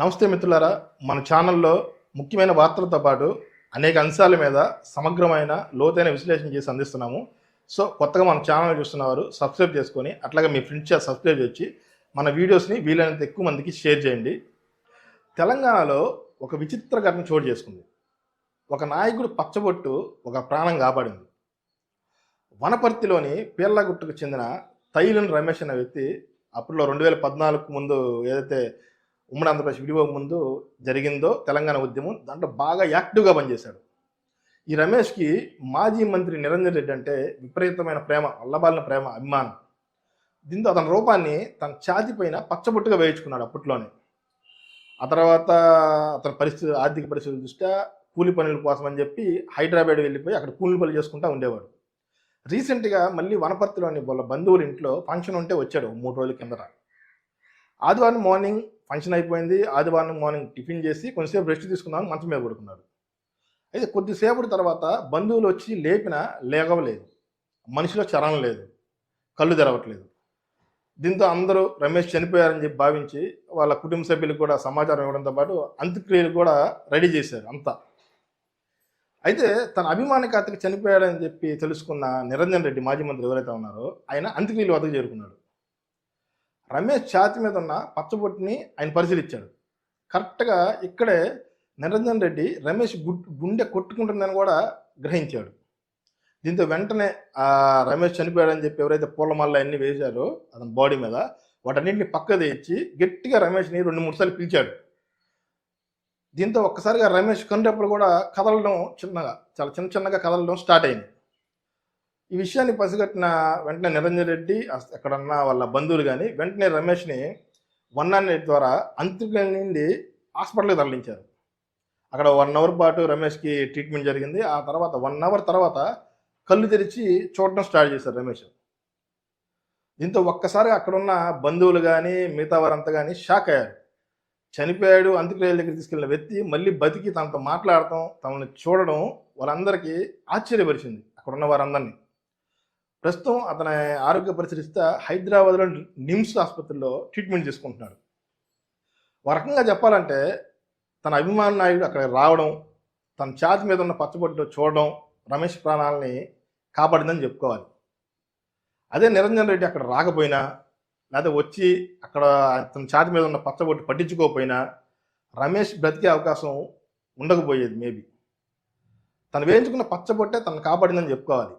నమస్తే మిత్రులారా మన ఛానల్లో ముఖ్యమైన వార్తలతో పాటు అనేక అంశాల మీద సమగ్రమైన లోతైన విశ్లేషణ చేసి అందిస్తున్నాము. సో కొత్తగా మన ఛానల్ చూస్తున్నవారు సబ్స్క్రైబ్ చేసుకొని అట్లాగే మీ ఫ్రెండ్స్ సబ్స్క్రైబ్ చేసి మన వీడియోస్ని వీలైనంత ఎక్కువ మందికి షేర్ చేయండి. తెలంగాణలో ఒక విచిత్ర ఘటన చోటు చేసుకుంది. ఒక నాయకుడు పచ్చబొట్టు ఒక ప్రాణం కాపాడింది. వనపర్తిలోని పీర్లగుట్టుకు చెందిన తైలన్ రమేష్ అనే వ్యక్తి అప్పట్లో రెండు వేల పద్నాలుగు ముందు ఏదైతే ఉమ్మడి ఆంధ్రప్రదేశ్ విడిపోక ముందు జరిగిందో తెలంగాణ ఉద్యమం దాంట్లో బాగా యాక్టివ్గా పనిచేశాడు. ఈ రమేష్కి మాజీ మంత్రి నిరంజన్ రెడ్డి అంటే విపరీతమైన ప్రేమ వల్లబాలిన ప్రేమ అభిమానం. దీంతో అతని రూపాన్ని తన ఛాతి పైన పచ్చబొట్టుగా వేయించుకున్నాడు అప్పట్లోనే. ఆ తర్వాత అతని పరిస్థితి ఆర్థిక పరిస్థితుల దృష్ట్యా కూలి పనుల కోసం అని చెప్పి హైదరాబాద్ వెళ్ళిపోయి అక్కడ కూలి పనులు చేసుకుంటూ ఉండేవాడు. రీసెంట్గా మళ్ళీ వనపర్తిలోని వాళ్ళ బంధువుల ఇంట్లో ఫంక్షన్ ఉంటే వచ్చాడు మూడు రోజుల కిందట. ఆదివారం మార్నింగ్ ఫంక్షన్ అయిపోయింది ఆదివారం మార్నింగ్ టిఫిన్ చేసి కొంచెంసేపు రెస్ట్ తీసుకున్నాను మంచం మీద పడుకున్నాడు అయితే కొద్దిసేపటి తర్వాత బంధువులు వచ్చి లేపిన లేగవలేదు. మనిషిలో చలనం లేదు. కళ్ళు తెరవట్లేదు. దీంతో అందరూ రమేష్ చనిపోయారని చెప్పి భావించి వాళ్ళ కుటుంబ సభ్యులకు కూడా సమాచారం ఇవ్వడంతో పాటు అంత్యక్రియలు కూడా రెడీ చేశారు అంతా. అయితే తన అభిమాన ఖాతకి చనిపోయాడని చెప్పి తెలుసుకున్న నిరంజన్ రెడ్డి మాజీ మంత్రి ఎవరైతే ఉన్నారో ఆయన అంత్యక్రియలు వద్దకు చేరుకున్నాడు. రమేష్ ఛాతి మీద ఉన్న పచ్చబొట్టుని ఆయన పరిశీలించాడు. కరెక్ట్గా ఇక్కడే నిరంజన్ రెడ్డి రమేష్ గుండె కొట్టుకుంటుందని కూడా గ్రహించాడు. దీంతో వెంటనే ఆ రమేష్ చనిపోయాడని చెప్పి ఎవరైతే పూలమాల అన్ని వేశారో అతని బాడీ మీద వాటన్నింటిని పక్క తెచ్చి గట్టిగా రమేష్ని రెండు మూడు సార్లు పిలిచాడు. దీంతో ఒక్కసారిగా రమేష్ కన్నప్పుడు కూడా కదలడం చిన్నగా చాలా చిన్న చిన్నగా కదలడం స్టార్ట్ అయింది. ఈ విషయాన్ని పసిగట్టిన వెంటనే నిరంజన్ రెడ్డి అస్- వాళ్ళ బంధువులు కానీ వెంటనే రమేష్ని వన్ నాట్ ఎయిట్ ద్వారా అంత్యక్రియ నుండి హాస్పిటల్కి తరలించారు. అక్కడ వన్ అవర్ పాటు రమేష్కి ట్రీట్మెంట్ జరిగింది. ఆ తర్వాత వన్ అవర్ తర్వాత కళ్ళు తెరిచి చూడడం స్టార్ట్ చేశారు రమేష్. దీంతో ఒక్కసారి అక్కడున్న బంధువులు కానీ మిగతా వారంతా కానీ షాక్ అయ్యారు. చనిపోయాడు అంత్యక్రియల దగ్గర తీసుకెళ్ళిన వ్యక్తి మళ్ళీ బతికి తనతో మాట్లాడటం తమని చూడడం వాళ్ళందరికీ ఆశ్చర్యపరిచింది అక్కడున్న వారందరినీ. ప్రస్తుతం అతని ఆరోగ్య పరిస్థితి హైదరాబాద్లో నిమ్స్ ఆసుపత్రిలో ట్రీట్మెంట్ తీసుకుంటున్నాడు ఒక రకంగా చెప్పాలంటే తన అభిమాన నాయుడు అక్కడ రావడం తన ఛార్జ్ మీద ఉన్న పచ్చబొట్టు చూడడం రమేష్ ప్రాణాలని కాపాడిందని చెప్పుకోవాలి. అదే నిరంజన్ రెడ్డి అక్కడ రాకపోయినా లేదా వచ్చి అక్కడ తన ఛార్జ్ మీద ఉన్న పచ్చబొట్టు పట్టించుకోకపోయినా రమేష్ బ్రతికే అవకాశం ఉండకపోయేది మేబీ. తను వేయించుకున్న పచ్చబొట్టే తను కాపాడిందని చెప్పుకోవాలి.